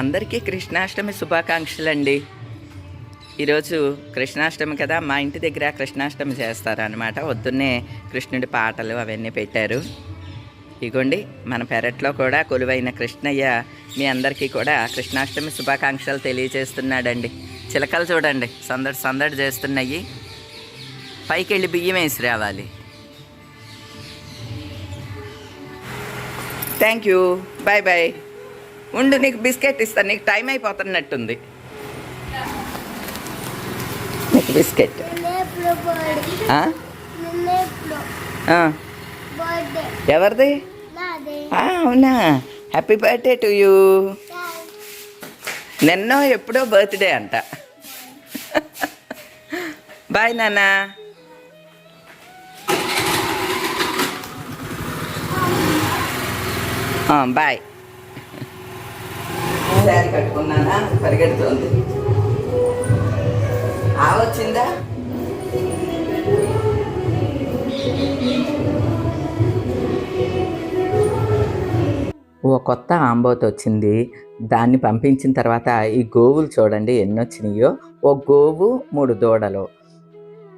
అందరికీ కృష్ణాష్టమి శుభాకాంక్షలు అండి ఈరోజు కృష్ణాష్టమి కదా మా ఇంటి దగ్గర కృష్ణాష్టమి చేస్తారనమాట వద్దున్నే కృష్ణుడి పాటలు అవన్నీ పెట్టారు. ఇగోండి మన పెరట్లో కూడా కొలువైన కృష్ణయ్య మీ అందరికీ కూడా కృష్ణాష్టమి శుభాకాంక్షలు తెలియజేస్తున్నాడండి. చిలకలు చూడండి సందడి సందడి చేస్తున్నాయి. పైకి వెళ్ళి బియ్యం వేసి రావాలి. Thank you. బాయ్ బాయ్ ఉండు నీకు బిస్కెట్ ఇస్తాను నీకు టైం అయిపోతున్నట్టుంది. నీకు బిస్కెట్. ఎవరిది? అవునా? హ్యాపీ బర్త్డే టు యూ నిన్నో ఎప్పుడో బర్త్డే అంట. బాయ్ నాన్న. ఆ, బాయ్. శారీ కట్టుకున్నానా? పరిగెడుతోంది. ఆవచ్చిందా ఓ కొత్త ఆంబోత్ వచ్చింది. దాన్ని పంపించిన తర్వాత ఈ గోవులు చూడండి ఎన్ని వచ్చినాయో ఓ గోవు మూడు దూడలు.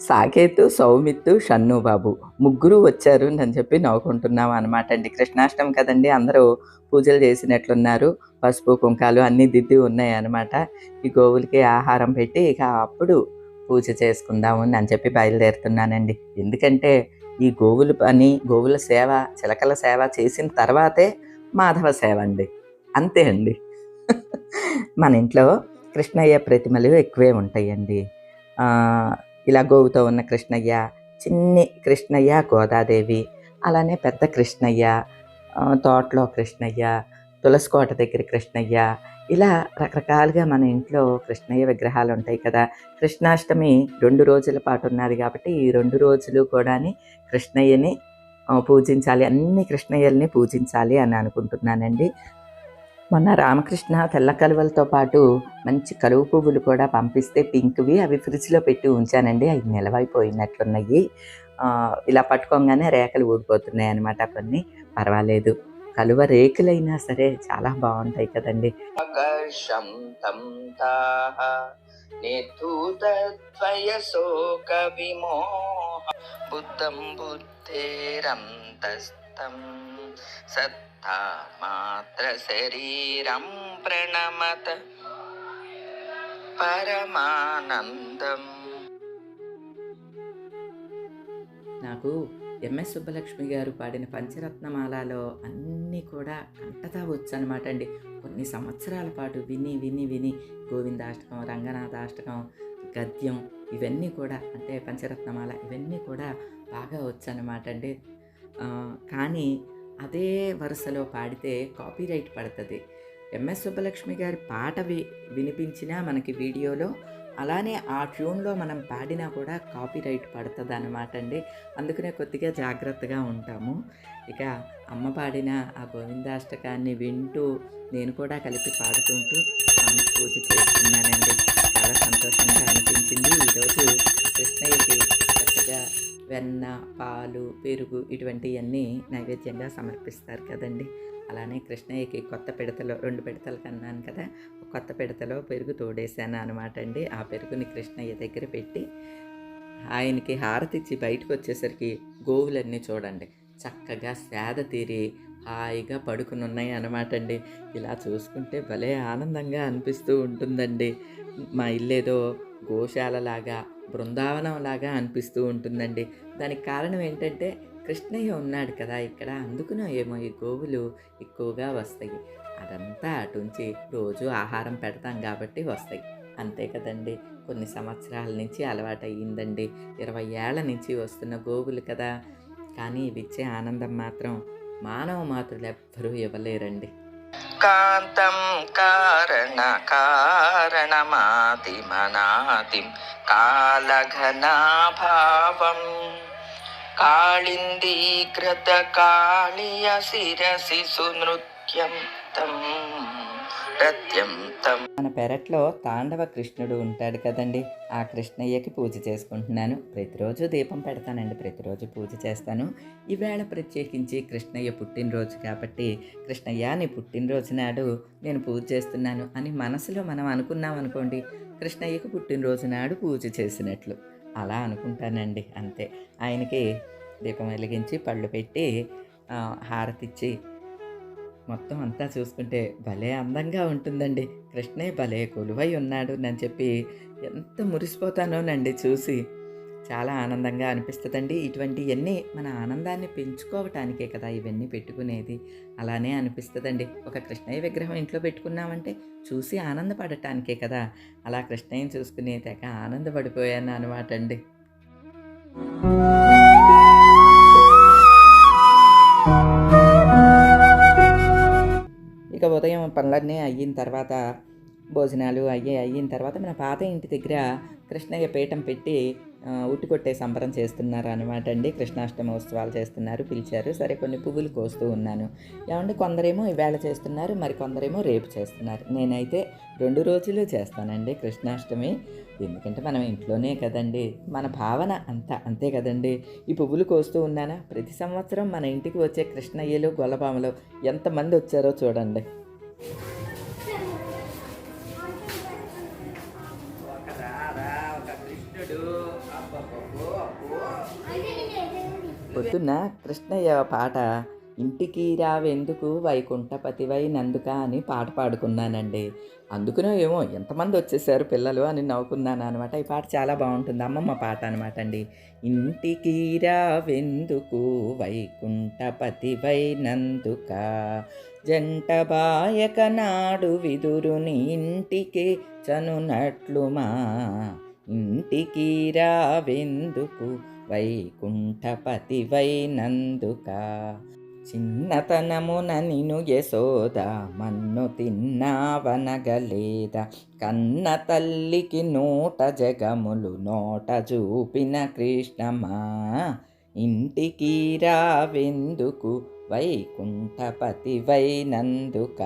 సాకేతు సౌమిత్తు షన్ను బాబు ముగ్గురు వచ్చారు అని చెప్పి నవ్వుకుంటున్నాం అనమాట అండి. కృష్ణాష్టమి కదండి అందరూ పూజలు చేసినట్లున్నారు. పసుపు కుంకాలు అన్నీ దిద్ది ఉన్నాయి అనమాట ఈ గోవులకి ఆహారం పెట్టి ఇక అప్పుడు పూజ చేసుకుందాము అని చెప్పి బయలుదేరుతున్నానండి. ఎందుకంటే ఈ గోవుల పని గోవుల సేవ చిలకల సేవ చేసిన తర్వాతే మాధవ సేవ అండి. అంతే అండి. మన ఇంట్లో కృష్ణయ్య ప్రతిమలు ఎక్కువే ఉంటాయండి. ఇలా గోవుతో ఉన్న కృష్ణయ్య చిన్ని కృష్ణయ్య గోదాదేవి అలానే పెద్ద కృష్ణయ్య తోటలో కృష్ణయ్య తులసికోట దగ్గర కృష్ణయ్య ఇలా రకరకాలుగా మన ఇంట్లో కృష్ణయ్య విగ్రహాలు ఉంటాయి కదా. కృష్ణాష్టమి రెండు రోజుల పాటు ఉన్నది కాబట్టి ఈ రెండు రోజులు కూడా కృష్ణయ్యని పూజించాలి. అన్ని కృష్ణయ్యల్ని పూజించాలి అని అనుకుంటున్నానండి. మొన్న రామకృష్ణ తెల్ల కలువలతో పాటు మంచి కలువ పువ్వులు కూడా పంపిస్తే పింక్వి అవి ఫ్రిడ్జ్లో పెట్టి ఉంచానండి. అవి నిలవైపోయినట్లున్నాయి. ఇలా పట్టుకోగానే రేఖలు ఊడిపోతున్నాయి అనమాట కొన్ని. పర్వాలేదు. కలువ రేకులైనా సరే చాలా బాగుంటాయి కదండి. బుద్ధం బుద్ధేరంతస్తం సత్తా మాత్ర శరీరం ప్రణమత పరమానందం. నాకు ఎంఎస్ సుబ్బలక్ష్మి గారు పాడిన పంచరత్నమాలలో అన్నీ కూడా కంటతా వచ్చు అనమాట అండి. కొన్ని సంవత్సరాల పాటు విని విని విని గోవిందాష్టకం రంగనాథాష్టకం గద్యం ఇవన్నీ కూడా అంటే పంచరత్నమాల ఇవన్నీ కూడా బాగా వచ్చు అనమాట అండి. కానీ అదే వరుసలో పాడితే కాపీరైట్ పడుతుంది. ఎంఎస్ సుబ్బలక్ష్మి గారి పాట వి వినిపించినా మనకి వీడియోలో అలానే ఆ ట్యూన్లో మనం పాడినా కూడా కాపీరైట్ పడుతుంది అనమాట అండి. అందుకనే కొద్దిగా జాగ్రత్తగా ఉంటాము. ఇక అమ్మ పాడిన ఆ గోవిందాష్టకాన్ని వింటూ నేను కూడా కలిపి పాడుతుంటూ స్వామికి పూజ చేస్తున్నానండి. చాలా సంతోషంగా అనిపించింది. ఈరోజు కృష్ణయ్యకి చక్కగా వెన్న పాలు పెరుగు ఇటువంటివన్నీ నైవేద్యంగా సమర్పిస్తారు కదండి. అలానే కృష్ణయ్యకి కొత్త పిడతలో రెండు పిడతలు కన్నాను కదా కొత్త పిడతలో పెరుగు తోడేశాను అనమాట అండి. ఆ పెరుగుని కృష్ణయ్య దగ్గర పెట్టి ఆయనకి హారతి ఇచ్చి బయటకు వచ్చేసరికి గోవులన్నీ చూడండి. చక్కగా సేద తీరి హాయిగా పడుకుని ఉన్నాయి అనమాట అండి. ఇలా చూసుకుంటే భలే ఆనందంగా అనిపిస్తూ ఉంటుందండి. మా ఇల్లేదో గోశాలలాగా బృందావనంలాగా అనిపిస్తూ ఉంటుందండి. దానికి కారణం ఏంటంటే కృష్ణయ్య ఉన్నాడు కదా ఇక్కడ అందుకునో ఏమో ఈ గోవులు ఎక్కువగా వస్తాయి. అదంతా అటుంచి రోజు ఆహారం పెడతాం కాబట్టి వస్తాయి. అంతే కదండి. కొన్ని సంవత్సరాల నుంచి అలవాటు అయ్యిందండి ఇరవై ఏళ్ళ నుంచి వస్తున్న గోవులు కదా. కానీ ఇవి ఇచ్చే ఆనందం మాత్రం మానవ మాతృలు ఎవ్వరూ ఇవ్వలేరండి. కాంతం కారణ కారణమాతి మనాతిం కాలఘనాభావం. కాళిందీకృత కాళియ శిరసి సునృత్యం తం. మన పెరట్లో తాండవ కృష్ణుడు ఉంటాడు కదండి. ఆ కృష్ణయ్యకి పూజ చేసుకుంటున్నాను. ప్రతిరోజు దీపం పెడతానండి. ప్రతిరోజు పూజ చేస్తాను. ఈవేళ ప్రత్యేకించి కృష్ణయ్య పుట్టినరోజు కాబట్టి కృష్ణయ్య నీ పుట్టినరోజు నాడు నేను పూజ చేస్తున్నాను అని మనసులో మనం అనుకున్నాం అనుకోండి కృష్ణయ్యకు పుట్టినరోజు నాడు పూజ చేసినట్లు. అలా అనుకుంటానండి అంతే. ఆయనకి దీపం వెలిగించి పళ్ళు పెట్టి హారతిచ్చి మొత్తం అంతా చూసుకుంటే భలే అందంగా ఉంటుందండి. కృష్ణయ్య భలే కొలువై ఉన్నాడు అని చెప్పి ఎంత మురిసిపోతానోనండి చూసి. చాలా ఆనందంగా అనిపిస్తుందండి. ఇటువంటివన్నీ మన ఆనందాన్ని పెంచుకోవటానికే కదా ఇవన్నీ పెట్టుకునేది. అలానే అనిపిస్తుందండి. ఒక కృష్ణయ్య విగ్రహం ఇంట్లో పెట్టుకున్నామంటే చూసి ఆనందపడటానికే కదా. అలా కృష్ణయ్యని చూసుకునే తెగ ఆనందపడిపోయాను అనమాట అండి. ఇక ఉదయం పనులన్నీ అయిన తర్వాత భోజనాలు అయ్యి అయిన తర్వాత మన పాత ఇంటి దగ్గర కృష్ణయ్య పీఠం పెట్టి ఉట్టుకొట్టే ఉట్టి కొట్టే సంబరం చేస్తున్నారు అనమాట అండి. కృష్ణాష్టమి ఉత్సవాలు చేస్తున్నారు పిలిచారు. సరే కొన్ని పువ్వులు కోస్తూ ఉన్నాను. ఏమంటే కొందరేమో ఈవేళ చేస్తున్నారు మరి కొందరేమో రేపు చేస్తున్నారు. నేనైతే రెండు రోజులు చేస్తానండి కృష్ణాష్టమి. ఎందుకంటే మనం ఇంట్లోనే కదండి మన భావన అంతా అంతే కదండి. ఈ పువ్వులు కోస్తూ ఉన్నానా? ప్రతి సంవత్సరం మన ఇంటికి వచ్చే కృష్ణయ్యలు గొల్లబామలు ఎంతమంది వచ్చారో చూడండి. పొద్దున్న కృష్ణయ్య పాట ఇంటికి రావెందుకు వైకుంఠపతివై నందుక అని పాట పాడుకున్నానండి. అందుకునో ఏమో ఎంతమంది వచ్చేసారు పిల్లలు అని నవ్వుకున్నాను అనమాట ఈ పాట చాలా బాగుంటుంది. అమ్మమ్మ పాట అనమాట అండి ఇంటికి రావెందుకు వైకుంఠపతివై నందుక జంట బాయక నాడు విదురుని ఇంటికి చనునట్లుమా ఇంటికి రావెందుకు వైకుంఠపతివై నందుక చిన్నతనమున నిను యశోద మన్ను తిన్నావనగలేద. కన్న తల్లికి నూట జగములు నోట చూపిన కృష్ణమా. ఇంటికి రావెందుకు? వైకుంఠపతివై నందుక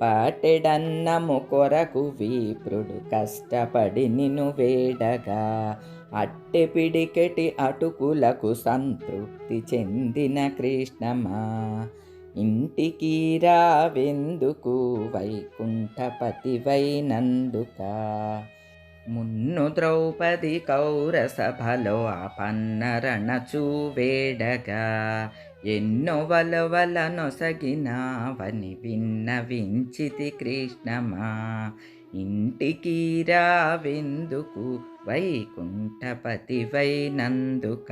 పాటెడన్నము కొరకు వీప్రుడు కష్టపడి నిను వేడగా. అట్టె పిడికెటి అటుకులకు సంతృప్తి చెందిన కృష్ణమా. ఇంటికి రావెందుకు? వైకుంఠపతివై నందుక మున్ను ద్రౌపది కౌర సభలో ఆపన్నరణచూ చూవేడగా ఎన్నో వలవల నొసగినావని విన్నవించితి కృష్ణమా. ఇంటికి రావెందుకు? వైకుంఠపతివై నందుక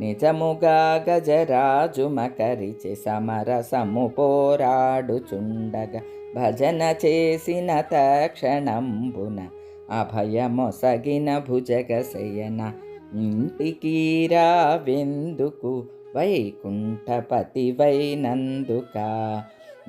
నిజముగా గజరాజు మకరిచి సమరసము పోరాడుచుండగా భజన చేసిన తక్షణంబున అభయమొసగిన భుజగశయన ఇంటికి రావెందుకు వైకుంఠపతివై నందుక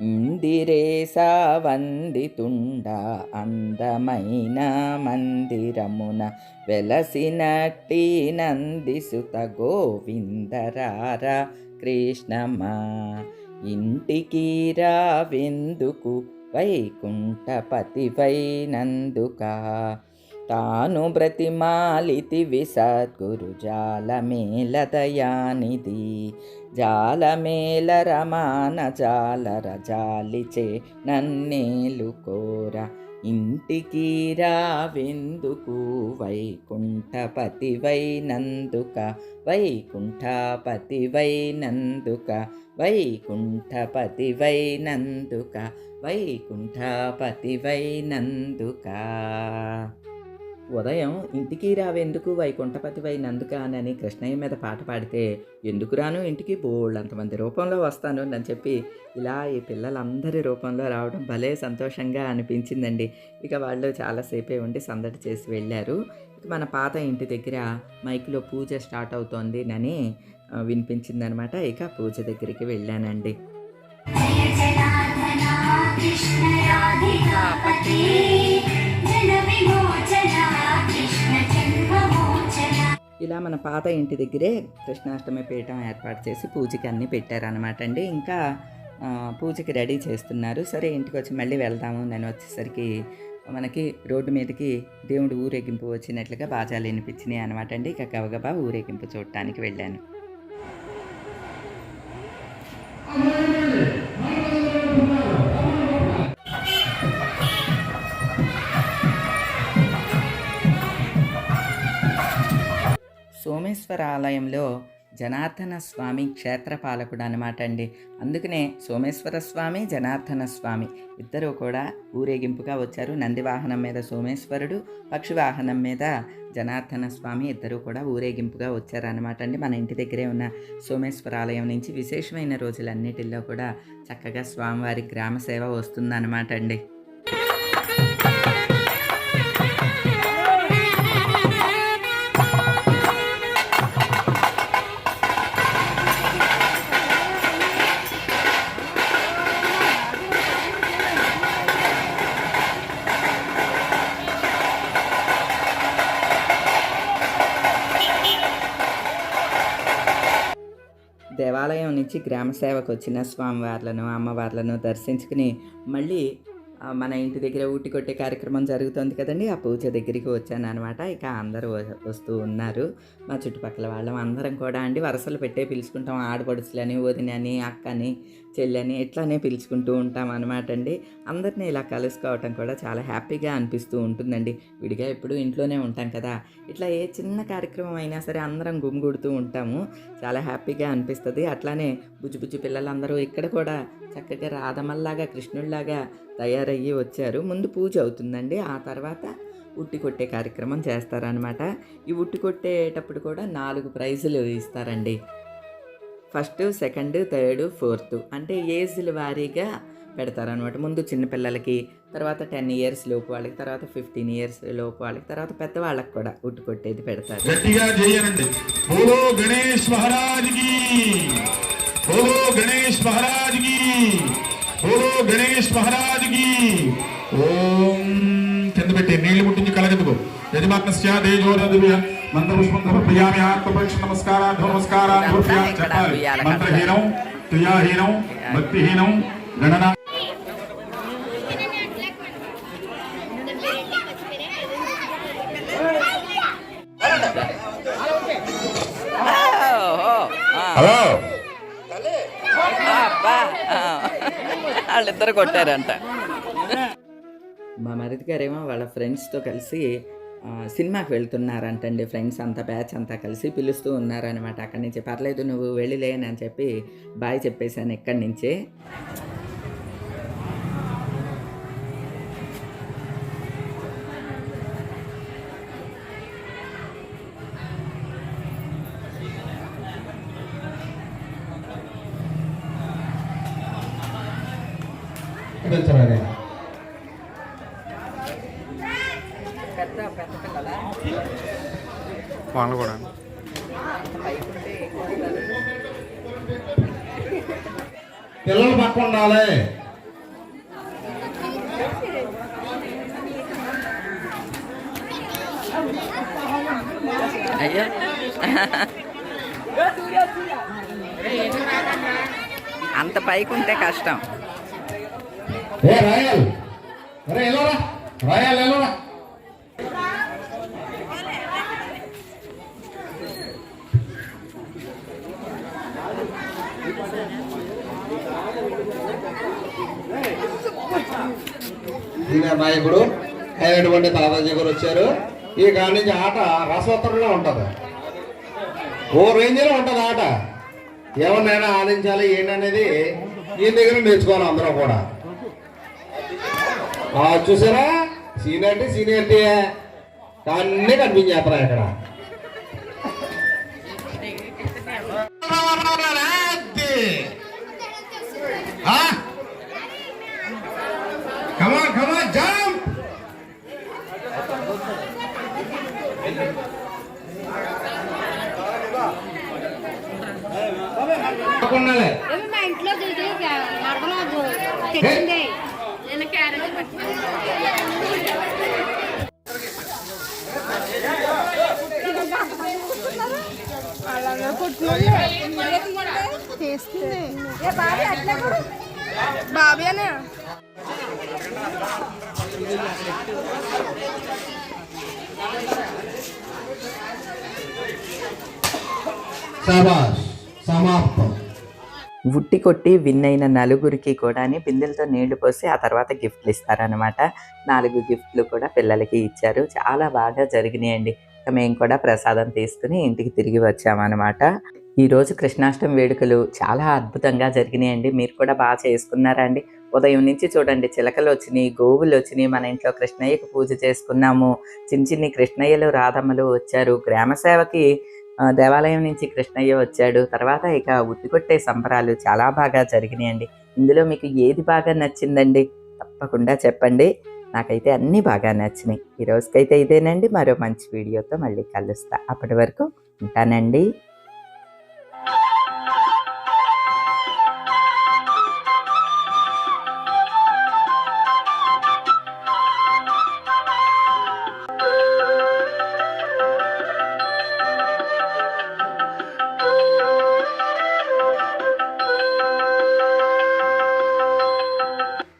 ఇందిరేసా వందితుండ అందమైన మందిరమున వెలసినట్టి నందిసుత గోవిందరార కృష్ణమా. ఇంటికి రావెందుకు? వైకుంఠపతివై నందుక? తాను బ్రతిమాలితి విసద్గురు జాలమేల దయానిధి జాలమేల రమాన జాలర జాలిచే నన్నేలు కోర. ఇంటికి రావెందుకు? వైకుంఠపతి వైనందుక వైకుంఠపతి వైనందుక వైకుంఠపతి వైనందుక వైకుంఠపతి వైనందుక ఉదయం ఇంటికి రావెందుకు వైకుంఠపతివై నందుక కృష్ణయ్య మీద పాట పాడితే ఎందుకు రాను ఇంటికి? బోళ్ళంతమంది అంతమంది రూపంలో వస్తాను అని చెప్పి ఇలా ఈ పిల్లలందరి రూపంలో రావడం భలే సంతోషంగా అనిపించిందండి. ఇక వాళ్ళు చాలాసేపే ఉండి సందడి చేసి వెళ్ళారు. ఇక మన పాత ఇంటి దగ్గర మైక్లో పూజ స్టార్ట్ అవుతోంది అని వినిపించిందనమాట. ఇక పూజ దగ్గరికి వెళ్ళానండి. కృష్ణ ఇలా మన పాత ఇంటి దగ్గరే కృష్ణాష్టమి పీఠం ఏర్పాటు చేసి పూజకి అన్నీ పెట్టారనమాట అండి. ఇంకా పూజకి రెడీ చేస్తున్నారు. సరే ఇంటికి వచ్చి మళ్ళీ వెళ్దాము. నేను వచ్చేసరికి మనకి రోడ్డు మీదకి దేవుడు ఊరేగింపు వచ్చినట్లుగా బాజాలు వినిపించినాయి అనమాట అండి. ఇక గబగబా ఊరేగింపు చూడటానికి వెళ్ళాను. సోమేశ్వర ఆలయంలో జనార్దన స్వామి క్షేత్రపాలకుడు అనమాట అండి. అందుకనే సోమేశ్వర స్వామి జనార్దన స్వామి ఇద్దరూ కూడా ఊరేగింపుగా వచ్చారు. నంది వాహనం మీద సోమేశ్వరుడు పక్షి వాహనం మీద జనార్దన స్వామి ఇద్దరూ కూడా ఊరేగింపుగా వచ్చారనమాట అండి. మన ఇంటి దగ్గరే ఉన్న సోమేశ్వర ఆలయం నుంచి విశేషమైన రోజులన్నిటిల్లో కూడా చక్కగా స్వామివారి గ్రామ సేవ వస్తుందన్నమాట అండి. నుంచి గ్రామ సేవకు వచ్చిన స్వామివార్లను అమ్మవార్లను దర్శించుకుని మళ్ళీ మన ఇంటి దగ్గర ఊటి కొట్టే కార్యక్రమం జరుగుతుంది కదండి. ఆ పూజ దగ్గరికి వచ్చాను అనమాట ఇక అందరూ వ- వస్తూ ఉన్నారు. మా చుట్టుపక్కల వాళ్ళం అందరం కూడా అండి వరసలు పెట్టే పిలుచుకుంటాం. ఆడపడుచులని వదినని అక్కని చెల్లని ఇట్లానే పిలుచుకుంటూ ఉంటాం అనమాట అండి అందరినీ ఇలా కలుసుకోవటం కూడా చాలా హ్యాపీగా అనిపిస్తూ ఉంటుందండి. విడిగా ఎప్పుడు ఇంట్లోనే ఉంటాం కదా. ఇట్లా ఏ చిన్న కార్యక్రమం అయినా సరే అందరం గుమిగుడుతూ ఉంటాము. చాలా హ్యాపీగా అనిపిస్తుంది. అట్లానే బుజ్జి బుజ్జి పిల్లలందరూ ఇక్కడ కూడా చక్కగా రాధమల్లాగా కృష్ణుల్లాగా తయారయ్యి వచ్చారు. ముందు పూజ అవుతుందండి. ఆ తర్వాత ఉట్టి కొట్టే కార్యక్రమం చేస్తారనమాట ఈ ఉట్టి కొట్టేటప్పుడు కూడా నాలుగు ప్రైజులు ఇస్తారండి. ఫస్ట్ సెకండ్ థర్డ్ ఫోర్త్ అంటే ఏజ్ల వారీగా పెడతారనమాట ముందు చిన్నపిల్లలకి తర్వాత టెన్ ఇయర్స్ లోపు వాళ్ళకి తర్వాత ఫిఫ్టీన్ ఇయర్స్ లోపు వాళ్ళకి తర్వాత పెద్దవాళ్ళకి కూడా ఉట్టు కొట్టేది పెడతారు. గట్టిగా చేయనండి బోలో గణేష్ మహారాజ్కి బోలో గణేష్ మహారాజ్కి బోలో గణేష్ మహారాజ్కి ఓం. కింద పెట్టి నీళ్ళు ముట్టించి కలగదుకో. యజమాత్మస్య తేజోరదుభ్య మంత్రపుష్పం సమర్పయామి ఆత్మపరీక్ష నమస్కారార్థ నమస్కారాన్ని సమర్పయామి చెప్పాలి. మంత్రహీనం క్రియాహీనం భక్తిహీనం గణన. హలో. వాళ్ళిద్దరు కొట్టారంట. మా మరిది గారేమో వాళ్ళ ఫ్రెండ్స్తో కలిసి సినిమాకి వెళ్తున్నారంటండి ఫ్రెండ్స్ అంతా బ్యాచ్ అంతా కలిసి పిలుస్తూ ఉన్నారనమాట అక్కడి నుంచి పర్లేదు నువ్వు వెళ్ళిలేని అని చెప్పి బాయ్ చెప్పేశాను ఇక్కడి నుంచే Gracias పెద్ద పిల్లల వాళ్ళు కూడా. పిల్లలు పక్క ఉండాలి అయ్యో. అంత పైకి ఉంటే కష్టం. ఏ రాయల్? రాయల్ ఎలోరా సీనియర్ నాయకుడు అయినటువంటి తాతాజీ గారు వచ్చారు. ఈ కాడి నుంచి ఆట రసవత్తరంగా ఉంటుంది. ఓ రేంజ్లో ఉంటుంది ఆట. ఎవరినైనా ఆడించాలి ఏంటనేది ఈయన దగ్గర నేర్చుకోవాలి అందరూ కూడా. ఆ, చూసారా? సీనియర్టీ సీనియర్టీ అన్నీ కనిపించేస్తారా ఇక్కడ. Huh? కమా జంప్ కొనాలి ఏమి మా ఇంట్లో ఇది నడవలేదు తెచ్చింది. నేను క్యారెట్ చేస్తుంది బాబీ అనే ఉట్టి కొట్టి విన్ అయిన నలుగురికి కూడా బిందెలతో నీళ్ళు పోసి ఆ తర్వాత గిఫ్ట్లు ఇస్తారనమాట నాలుగు గిఫ్ట్లు కూడా పిల్లలకి ఇచ్చారు. చాలా బాగా జరిగినాయండి. మేము కూడా ప్రసాదం తీసుకుని ఇంటికి తిరిగి వచ్చామన్నమాట. ఈరోజు కృష్ణాష్టమి వేడుకలు చాలా అద్భుతంగా జరిగినాయండి. మీరు కూడా బాగా చేసుకున్నారా అండి? ఉదయం నుంచి చూడండి చిలకలు వచ్చినాయి గోవులు వచ్చినాయి మన ఇంట్లో కృష్ణయ్యకు పూజ చేసుకున్నాము. చిన్న చిన్ని కృష్ణయ్యలు రాధమ్మలు వచ్చారు. గ్రామ సేవకి దేవాలయం నుంచి కృష్ణయ్య వచ్చాడు. తర్వాత ఇక ఉట్టికొట్టే సంబరాలు చాలా బాగా జరిగినాయండి. ఇందులో మీకు ఏది బాగా నచ్చిందండి? తప్పకుండా చెప్పండి. నాకైతే అన్నీ బాగా నచ్చినాయి. ఈ రోజుకైతే ఇదేనండి. మరో మంచి వీడియోతో మళ్ళీ కలుస్తా. అప్పటి వరకు ఉంటానండి.